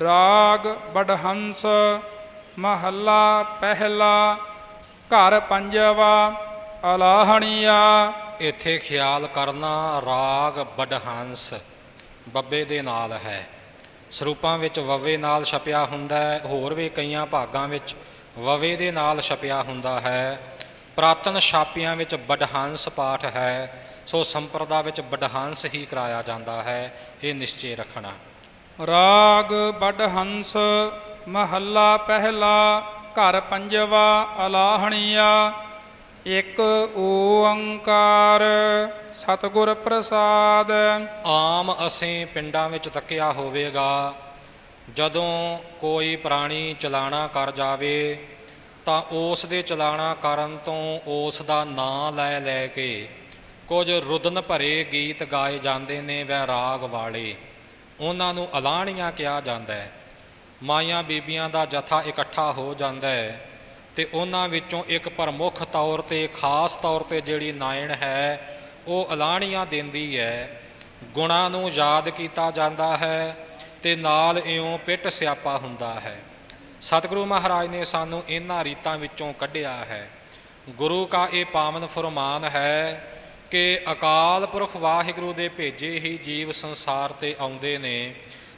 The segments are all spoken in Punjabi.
ਰਾਗ ਬਡਹੰਸ, ਮਹੱਲਾ ਪਹਿਲਾ, ਘਰ ਪੰਜਵਾ, ਅਲਾਹਣੀਆ। ਇੱਥੇ ਖਿਆਲ ਕਰਨਾ ਰਾਗ ਬਡਹੰਸ ਬੱਬੇ ਦੇ ਨਾਲ ਹੈ। ਸਰੂਪਾਂ ਵਿੱਚ ਵਵੇ ਨਾਲ ਛਪਿਆ ਹੁੰਦਾ ਹੈ, ਹੋਰ ਵੀ ਕਈਆਂ ਭਾਗਾਂ ਵਿੱਚ ਵਵੇ ਦੇ ਨਾਲ ਛਪਿਆ ਹੁੰਦਾ ਹੈ। ਪ੍ਰਾਤਨ ਛਾਪੀਆਂ ਵਿੱਚ ਬਡਹੰਸ ਪਾਠ ਹੈ, ਸੋ ਸੰਪਰਦਾ ਵਿੱਚ ਬਡਹੰਸ ਹੀ ਕਰਾਇਆ ਜਾਂਦਾ ਹੈ, ਇਹ ਨਿਸ਼ਚੈ ਰੱਖਣਾ। ਰਾਗ ਬੜਹੰਸ ਮਹੱਲਾ ਪਹਿਲਾ, ਘਰ ਪੰਜਵਾ ਅਲਾਹਣੀਆ। ਇੱਕ ਓੰਕਾਰ ਸਤਿਗੁਰ ਪ੍ਰਸਾਦ। ਆਮ ਅਸੀਂ ਪਿੰਡਾਂ ਵਿੱਚ ਤੱਕਿਆ ਹੋਵੇਗਾ। ਜਦੋਂ ਕੋਈ ਪ੍ਰਾਣੀ ਚਲਾਣਾ ਕਰ ਜਾਵੇ, ਤਾਂ ਉਸ ਦੇ ਚਲਾਣਾ ਕਰਨ ਤੋਂ ਉਸ ਦਾ ਨਾਂ ਲੈ ਲੈ ਕੇ ਕੁਝ ਰੁਦਨ ਭਰੇ ਗੀਤ ਗਾਏ ਜਾਂਦੇ ਨੇ ਵੈ ਰਾਗ ਵਾਲੇ। ਉਹਨਾਂ ਨੂੰ ਅਲਾਣੀਆਂ ਕਿਹਾ ਜਾਂਦਾ ਹੈ। ਮਾਈਆਂ ਬੀਬੀਆਂ ਦਾ ਜਥਾ ਇਕੱਠਾ ਹੋ ਜਾਂਦਾ ਹੈ ਤੇ ਉਹਨਾਂ ਵਿੱਚੋਂ ਇੱਕ ਪ੍ਰਮੁੱਖ ਤੌਰ ਤੇ, ਖਾਸ ਤੌਰ ਤੇ ਜਿਹੜੀ ਨਾਇਣ ਹੈ, ਉਹ ਅਲਾਣੀਆਂ ਦਿੰਦੀ ਹੈ। ਗੁਣਾਂ ਨੂੰ ਯਾਦ ਕੀਤਾ ਜਾਂਦਾ ਹੈ ਤੇ ਨਾਲ ਇਉਂ ਪਿੱਟ ਸਿਆਪਾ ਹੁੰਦਾ ਹੈ। ਸਤਿਗੁਰੂ ਮਹਾਰਾਜ ਨੇ ਸਾਨੂੰ ਇਹਨਾਂ ਰੀਤਾਂ ਵਿੱਚੋਂ ਕੱਢਿਆ ਹੈ। ਗੁਰੂ ਕਾ ਇਹ ਪਾਵਨ ਫਰਮਾਨ ਹੈ ਕਿ ਅਕਾਲ ਪੁਰਖ ਵਾਹਿਗੁਰੂ ਦੇ ਭੇਜੇ ਹੀ ਜੀਵ ਸੰਸਾਰ ਤੇ ਆਉਂਦੇ ਨੇ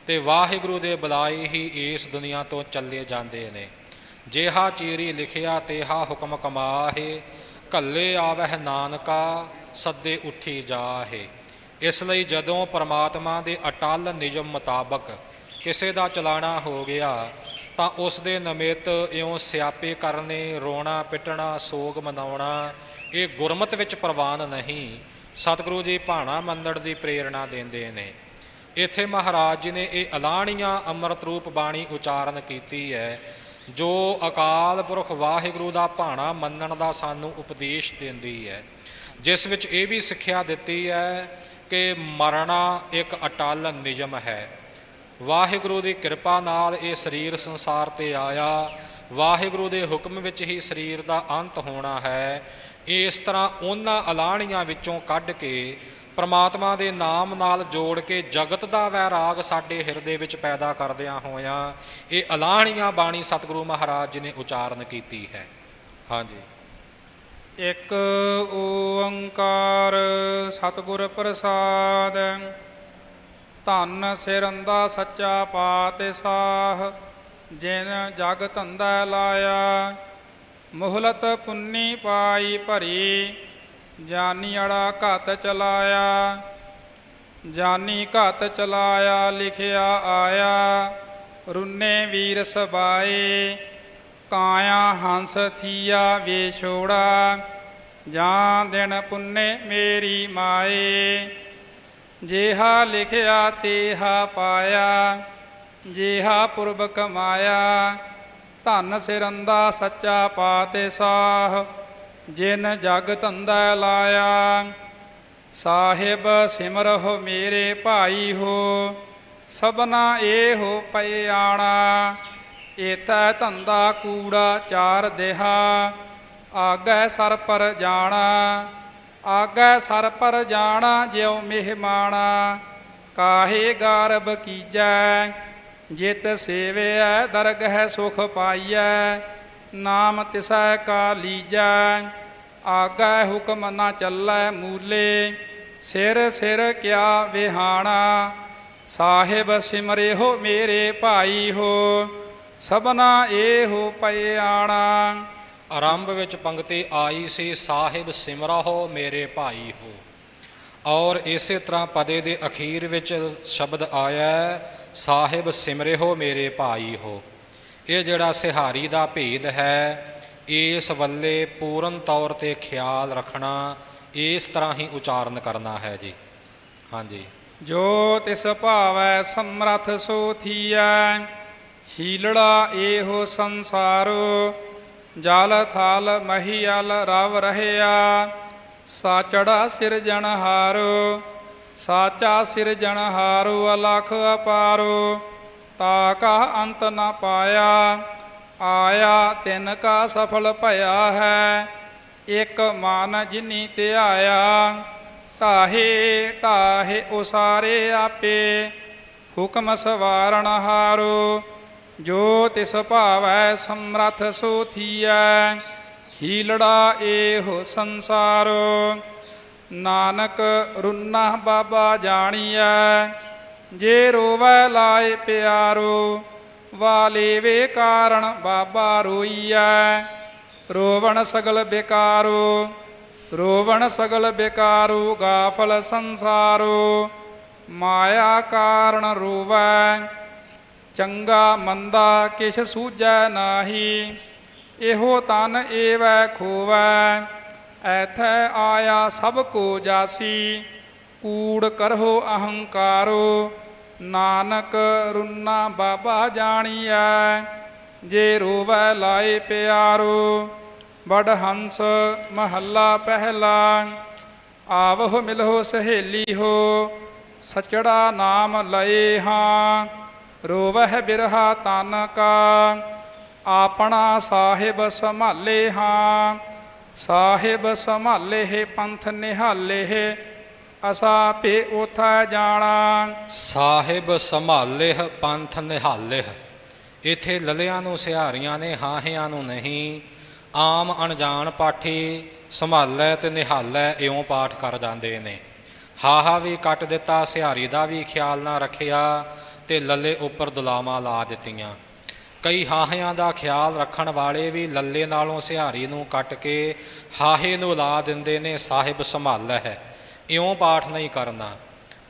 ਤੇ ਵਾਹਿਗੁਰੂ ਦੇ ਬੁਲਾਏ ਹੀ ਇਸ ਦੁਨੀਆ ਤੋਂ ਚੱਲੇ ਜਾਂਦੇ ਨੇ। ਜਿਹਾ ਚੀਰੀ ਲਿਖਿਆ, ਤੇਹਾ ਹੁਕਮ ਕਮਾਹੇ ਕੱਲੇ ਆਵਹਿ ਨਾਨਕਾ, ਸੱਦੇ ਉੱਠੀ ਜਾਹੇ। ਇਸ ਲਈ ਜਦੋਂ ਪਰਮਾਤਮਾ ਦੇ ਅਟਲ ਨਿਯਮ ਮੁਤਾਬਕ ਕਿਸੇ ਦਾ ਚਲਾਣਾ ਹੋ ਗਿਆ ਤਾਂ ਉਸ ਦੇ ਨਿਮਿਤ ਇਉਂ ਸਿਆਪੇ ਕਰਨੇ, ਰੋਣਾ, ਪਿੱਟਣਾ, ਸੋਗ ਮਨਾਉਣਾ, ਇਹ ਗੁਰਮਤ ਵਿੱਚ ਪ੍ਰਵਾਨ ਨਹੀਂ। ਸਤਿਗੁਰੂ ਜੀ ਭਾਣਾ ਮੰਨਣ ਦੀ ਪ੍ਰੇਰਣਾ ਦਿੰਦੇ ਨੇ। ਇੱਥੇ ਮਹਾਰਾਜ ਜੀ ਨੇ ਇਹ ਅਲਾਣੀਆਂ ਅੰਮ੍ਰਿਤ ਰੂਪ ਬਾਣੀ ਉਚਾਰਨ ਕੀਤੀ ਹੈ, ਜੋ ਅਕਾਲ ਪੁਰਖ ਵਾਹਿਗੁਰੂ ਦਾ ਭਾਣਾ ਮੰਨਣ ਦਾ ਸਾਨੂੰ ਉਪਦੇਸ਼ ਦਿੰਦੀ ਹੈ। ਜਿਸ ਵਿੱਚ ਇਹ ਵੀ ਸਿੱਖਿਆ ਦਿੱਤੀ ਹੈ ਕਿ ਮਰਨਾ ਇੱਕ ਅਟਲ ਨਿਯਮ ਹੈ। ਵਾਹਿਗੁਰੂ ਦੀ ਕਿਰਪਾ ਨਾਲ ਇਹ ਸਰੀਰ ਸੰਸਾਰ ਤੇ ਆਇਆ। ਵਾਹਿਗੁਰੂ ਦੇ ਹੁਕਮ ਵਿੱਚ ਹੀ ਸਰੀਰ ਦਾ ਅੰਤ ਹੋਣਾ ਹੈ। ਇਸ ਤਰ੍ਹਾਂ ਉਹਨਾਂ ਅਲਾਣੀਆਂ ਵਿੱਚੋਂ ਕੱਢ ਕੇ ਪ੍ਰਮਾਤਮਾ ਦੇ ਨਾਮ ਨਾਲ ਜੋੜ ਕੇ ਜਗਤ ਦਾ ਵੈਰਾਗ ਸਾਡੇ ਹਿਰਦੇ ਵਿੱਚ ਪੈਦਾ ਕਰਦਿਆਂ ਹੋਇਆਂ ਇਹ ਅਲਾਹਣੀਆਂ ਬਾਣੀ ਸਤਿਗੁਰੂ ਮਹਾਰਾਜ ਜੀ ਨੇ ਉਚਾਰਨ ਕੀਤੀ ਹੈ। ਹਾਂਜੀ। ਇੱਕ ਓੰਕਾਰ ਸਤਿਗੁਰ ਪ੍ਰਸਾਦ ਧੰਨ ਸਿਰੰਦਾ ਸੱਚਾ ਪਾਤਸ਼ਾਹ, ਜਿਨ ਜਗ ਧੰਦਾ ਲਾਇਆ। ਮੁਹਲਤ ਪੁੰਨੀ ਪਾਈ ਭਰੀ, ਜਾਨੀ ਅੜਾ ਘਤ ਚਲਾਇਆ। ਜਾਨੀ ਘਤ ਚਲਾਇਆ, ਲਿਖਿਆ ਆਇਆ। ਰੁੰਨੇ ਵੀਰ ਸਬਾਏ, ਕਾਇਆ ਹੰਸ ਥੀਆ ਵੇਛੋੜਾ ਜਾਂ ਦਿਨ ਪੁੰਨੇ ਮੇਰੀ ਮਾਏ। ਜਿਹਾ ਲਿਖਿਆ ਤੇਹਾ ਪਾਇਆ, ਜਿਹਾ ਪੁਰਬ ਕਮਾਇਆ। ਧਨ ਸਿਰੰਦਾ ਸੱਚਾ ਪਾਤਸ਼ਾਹ ਜਿਨ ਜਗ ਧੰਦਾ ਲਾਇਆ। ਸਾਹਿਬ ਸਿਮਰਹੁ ਮੇਰੇ ਭਾਈ ਹੋ, ਸਭਨਾ ਇਹੋ ਪਏ ਆਣਾ। ਏਤੈ ਧੰਦਾ ਕੂੜਾ ਚਾਰ ਦੇਹਾ, ਆਗੈ ਸਰ ਪਰ ਜਾਣਾ। ਆਗੈ ਸਰ ਪਰ ਜਾਣਾ, ਜਿਉ ਮਹਿਮਾਣਾ ਕਾਹੇ ਗਰਬ ਕੀਜੈ, ਜਿਤ ਸੇਵਿਐ, ਦਰਗਹਿ ਸੁਖ ਪਾਈਐ। ਨਾਮ ਤਿਸੈ ਕਾ ਲੀਜੈ, ਆਗੈ ਹੁਕਮ ਨਾ ਚੱਲੈ ਮੂਲੇ। ਸਿਰ ਸਿਰ ਕਿਆ ਵਿਹਾਣਾ, ਸਾਹਿਬ ਸਿਮਰੇ ਹੋ ਮੇਰੇ ਭਾਈ ਹੋ। ਸਭਨਾ ਏਹੋ ਪਿਆਣਾ ਆਰੰਭ ਵਿੱਚ ਪੰਕਤੀ ਆਈ ਸੀ, ਸਾਹਿਬ ਸਿਮਰਹੁ ਮੇਰੇ ਭਾਈ ਹੋ। ਔਰ ਇਸੇ ਤਰ੍ਹਾਂ ਪਦੇ ਦੇ ਅਖੀਰ ਵਿੱਚ ਸ਼ਬਦ ਆਇਆ, ਸਾਹਿਬ ਸਿਮਰੇ ਹੋ ਮੇਰੇ ਭਾਈ ਹੋ। ਇਹ ਜਿਹੜਾ ਸਿਹਾਰੀ ਦਾ ਭੇਦ ਹੈ, ਇਸ ਵੱਲੇ ਪੂਰਨ ਤੌਰ ਤੇ ਖਿਆਲ ਰੱਖਣਾ, ਇਸ ਤਰ੍ਹਾਂ ਹੀ ਉਚਾਰਨ ਕਰਨਾ ਹੈ ਜੀ। ਹਾਂਜੀ। ਜੋ ਤਿਸ ਭਾਵੈ ਸਮਰਥ ਸੋ ਥੀਐ, ਹੀਲੜਾ ਇਹੋ ਸੰਸਾਰੋ ਜਲ ਥਲ ਮਹੀਲ ਰਵ ਰਹਿਆ, ਸਾਚੜਾ ਸਿਰਜਣਹਾਰੋ ਸਾਚਾ ਸਿਰਜਣ ਹਾਰੋ, ਅਲਖ ਅਪਾਰੋ, ਤਾ ਕਾ ਅੰਤ ਨ ਪਾਇਆ, ਆਇਆ ਤਿਨ ਕਾ ਸਫਲ ਭਇਆ ਹੈ, ਇਕ ਮਨ ਜਿਨੀ ਧਿਆਇਆ ਢਾਹੇ ਢਾਹੇ ਉਸਾਰੇ ਆਪੇ, ਹੁਕਮ ਸਵਾਰਣ ਹਾਰੋ ਜੋ ਤਿਸ ਭਾਵੈ ਸਮਰਥ ਸੋ ਥੀਐ ਹੀਲੜਾ ਏਹੋ ਸੰਸਾਰੋ। ਨਾਨਕ ਰੁਨਾ ਬਾਬਾ ਜਾਣੀਐ, ਜੇ ਰੋਵੈ ਲਾਏ ਪਿਆਰੋ, ਵਾਲੇ ਵੇ ਕਾਰਣ ਬਾਬਾ ਰੋਈਐ। ਰੋਵਣ ਸਗਲ ਬੇਕਾਰੋ, ਰੋਵਣ ਸਗਲ ਬੇਕਾਰੋ, ਗਾਫਲ ਸੰਸਾਰੋ। ਮਾਇਆ ਕਾਰਣ ਰੋਵੈ ਚੰਗਾ ਮੰਦਾ ਕਿਛ ਸੂਝੈ ਨਾਹੀ, ਇਹੋ ਤਨ ਏਵੈ ਖੋਵੈ। ਐਥੈ ਆਇਆ ਸਭ ਕੋ ਜਾਸੀ, ਕੂੜ ਕਰਹੁ ਅਹੰਕਾਰੋ। ਨਾਨਕ ਰੁਨਾ ਬਾਬਾ ਜਾਣੀਐ, ਜੇ ਰੋਵੈ ਲਾਏ ਪਿਆਰੋ। ਬੜ ਹੰਸ ਮਹੱਲਾ ਪਹਿਲਾ, ਆਵਹੁ ਮਿਲਹੁ ਸਹੇਲੀ ਹੋ, ਸਚੜਾ ਨਾਮ ਲਏ ਹਾਂ। ਰੋਵਹਿ ਬਿਰਹਾ ਤਨ ਕਾ, ਆਪਣਾ ਸਾਹਿਬ ਸੰਭਾਲੇ ਹਾਂ। ਸਾਹਿਬ ਸੰਭਾਲੇ ਪੰਥ ਨਿਹਾਲੇ ਅਸਾ ਪੇ ਉਥੈ ਜਾਣਾ। ਸਾਹਿਬ ਸੰਭਾਲਿਹ ਪੰਥ ਨਿਹਾਲਿਹ ਇਥੇ ਲਲਿਆਂ ਨੂੰ ਸਿਹਾਰੀਆਂ ਨੇ, ਹਾਹਿਆਂ ਨੂੰ ਨਹੀਂ। ਆਮ ਅਣਜਾਣ ਪਾਠੀ ਸੰਭਾਲੈ ਤੇ ਨਿਹਾਲੈ, ਇਉਂ ਪਾਠ ਕਰ ਜਾਂਦੇ ਨੇ। ਹਾਹਾ ਵੀ ਕੱਟ ਦਿੱਤਾ, ਸਿਹਾਰੀ ਦਾ ਵੀ ਖਿਆਲ ਨਾ ਰੱਖਿਆ। ਤੇ ਲੱਲੇ ਉੱਪਰ ਦੁਲਾਵਾਂ ਲਾ ਦਿੱਤੀਆਂ। ਕਈ ਹਾਹਿਆਂ ਦਾ ਖਿਆਲ ਰੱਖਣ ਵਾਲੇ ਵੀ ਲੱਲੇ ਨਾਲੋਂ ਸਿਹਾਰੀ ਨੂੰ ਕੱਟ ਕੇ ਹਾਹੇ ਨੂੰ ਲਾ ਦਿੰਦੇ ਨੇ, ਸਾਹਿਬ, ਸੰਭਾਲ ਹੈ। ਇਉਂ ਪਾਠ ਨਹੀਂ ਕਰਨਾ।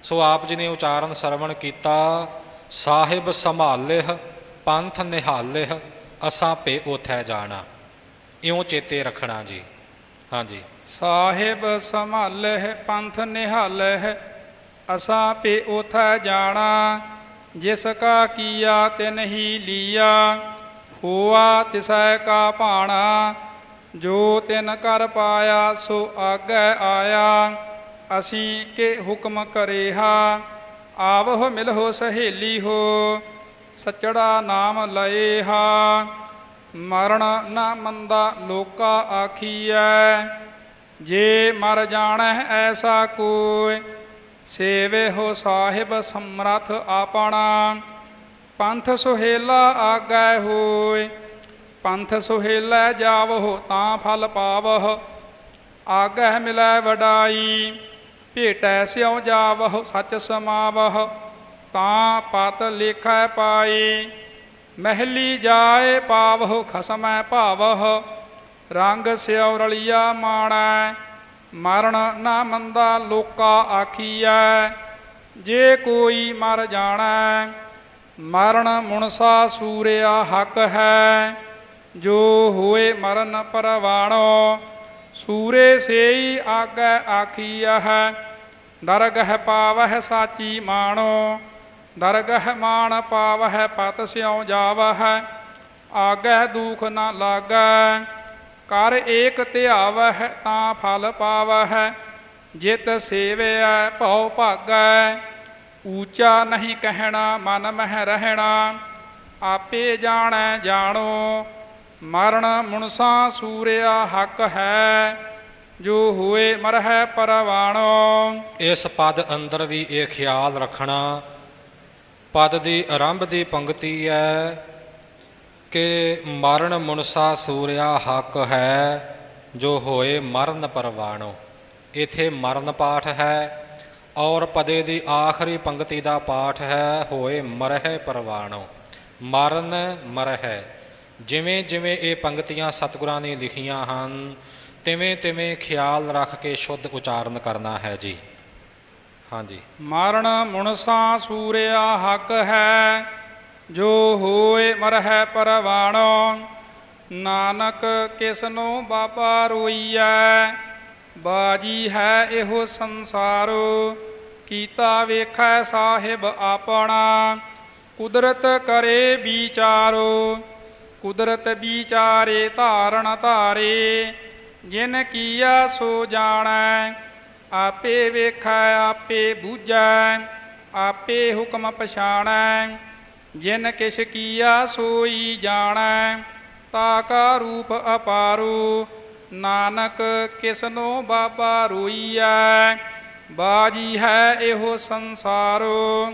ਸੋ ਆਪ ਜੀ ਨੇ ਉਚਾਰਨ ਸਰਵਣ ਕੀਤਾ, ਸਾਹਿਬ ਸੰਭਾਲਿਹ ਪੰਥ ਨਿਹਾਲਿਹ ਅਸਾਂ ਪੇ ਉਥੈ ਜਾਣਾ। ਇਉਂ ਚੇਤੇ ਰੱਖਣਾ ਜੀ। ਹਾਂਜੀ। ਸਾਹਿਬ ਸੰਭਾਲਹਿ ਪੰਥ ਨਿਹਾਲਹਿ ਅਸਾਂ ਪੇ ਉਥੈ ਜਾਣਾ। ਜਿਸ ਕਾ ਕੀਆ ਤਿਨ ਹੀ ਲੀਆ, ਹੋਆ ਤਿਸੈ ਕਾ ਭਾਣਾ, ਜੋ ਤਿਨ ਕਰ ਪਾਇਆ ਸੋ ਆਗੈ ਆਇਆ, ਅਸੀਂ ਕੇ ਹੁਕਮ ਕਰੇਹਾ, ਆਵਹੁ ਮਿਲਹੁ ਸਹੇਲੀ ਹੋ, ਸਚੜਾ ਨਾਮ ਲਏਹਾ, ਮਰਨ ਨਾ ਮੰਦਾ ਲੋਕਾ ਆਖੀਐ, ਜੇ ਮਰ ਜਾਣੈ ਐਸਾ ਕੋਇ ਸੇਵੇ ਹੋ ਸਾਹਿਬ ਸਮਰਥ ਆਪਣਾ। ਪੰਥ ਸੁਹੇਲਾ ਆਗੈ ਹੋਏ ਪੰਥ ਸੁਹੇਲਾ ਜਾਵਹੁ ਤਾਂ ਫਲ ਪਾਵਹੁ। ਆਗਹਿ ਮਿਲੈ ਵਡਾਈ। ਭੇਟੈ ਸਿਉ ਜਾਵਹੁ, ਸਚ ਸਮਾਵਹੁ। ਤਾਂ ਪਤ ਲਿਖੈ ਪਾਈ। ਮਹਿਲੀ ਜਾਏ ਪਾਵਹੁ, ਖਸਮੈ ਭਾਵਹੁ। ਰੰਗ ਸਿਉ ਰਲੀਆ ਮਾਣੈ। ਮਰਨ ਨਾ ਮੰਦਾ ਲੋਕਾ ਆਖੀਐ, ਜੇ ਕੋਈ ਮਰ ਜਾਣਾ, ਮਰਨ ਮੁਨਸਾ ਸੂਰਿਆ ਹੱਕ ਹੈ। ਜੋ ਹੋਏ ਮਰਨ ਪਰਵਾਣੋ, ਸੂਰੇ ਸੇਈ ਆਗੈ ਆਖੀਐ ਦਰਗਹ ਪਾਵਹਿ ਸਾਚੀ ਮਾਣੋ, ਦਰਗਹ ਮਾਣ ਪਾਵਹਿ ਪਤ ਸਿਉ ਜਾਵਹਿ। ਆਗਹਿ ਦੂਖ ਨਾ ਲਾਗੈ ਕਰ ਏਕ ਧਿਆਵਹਿ ਤਾਂ ਫਲ ਪਾਵਹਿ, ਜਿਤ ਸੇਵਿਆ ਭਉ ਭਾਗੈ, ਊਚਾ ਨਹੀਂ ਕਹਿਣਾ ਮਨ ਮਹਿ ਰਹਿਣਾ, ਆਪੇ ਜਾਣੈ ਜਾਣੋ, ਮਰਨ ਮੁਨਸਾ ਸੂਰਿਆ ਹੱਕ ਹੈ, ਜੋ ਹੋਏ ਮਰਹਿ ਪਰਵਾਣੋ। ਇਸ ਪਦ ਅੰਦਰ ਵੀ ਇਹ ਖਿਆਲ ਰੱਖਣਾ, ਪਦ ਦੀ ਆਰੰਭ ਦੀ ਪੰਕਤੀ ਹੈ ਕਿ ਮਰਨ ਮੁਨਸਾ ਸੂਰਿਆ ਹੱਕ ਹੈ, ਜੋ ਹੋਏ ਮਰਨ ਪਰਵਾਣੋ। ਇਥੇ ਮਰਨ ਪਾਠ ਹੈ, ਔਰ ਪਦੇ ਦੀ ਆਖਰੀ ਪੰਕਤੀ ਦਾ ਪਾਠ ਹੈ, ਹੋਏ ਮਰਹਿ ਪਰਵਾਣੋ। ਮਰਨ ਮਰਹਿ। ਜਿਵੇਂ ਜਿਵੇਂ ਇਹ ਪੰਕਤੀਆਂ ਸਤਿਗੁਰਾਂ ਨੇ ਲਿਖੀਆਂ ਹਨ, ਤਿਵੇਂ ਤਿਵੇਂ ਖਿਆਲ ਰੱਖ ਕੇ ਸ਼ੁੱਧ ਉਚਾਰਨ ਕਰਨਾ ਹੈ ਜੀ। ਹਾਂਜੀ। ਮਰਨ ਮੁਨਸਾ ਸੂਰਿਆ ਹੱਕ ਹੈ ਜੋ ਹੋਏ ਮਰਹਿ ਪਰਵਾਣੋ, ਨਾਨਕ ਕਿਸਨੋ ਬਾਬਾ ਰੋਈਐ। ਬਾਜੀ ਹੈ ਇਹੋ ਸੰਸਾਰੋ, ਕੀਤਾ ਵੇਖੈ ਸਾਹਿਬ ਆਪਣਾ। ਕੁਦਰਤ ਕਰੇ ਵਿਚਾਰੋ, ਕੁਦਰਤ ਵਿਚਾਰੇ ਧਾਰਨ ਧਾਰੇ। ਜਿਨ ਕੀਆ ਸੋ ਜਾਣੈ, ਆਪੇ ਵੇਖੈ, ਆਪੇ ਬੂਝੈ, ਆਪੇ ਹੁਕਮ ਪਛਾਣੈ। ਜਿਨ ਕਿਛ ਕੀਆ ਸੋਈ ਜਾਣੈ, ਤਾ ਕਾ ਰੂਪ ਅਪਾਰੋ। ਨਾਨਕ ਕਿਸਨੋ ਬਾਬਾ ਰੋਈਐ, ਬਾਜੀ ਹੈ ਇਹੋ ਸੰਸਾਰੋ।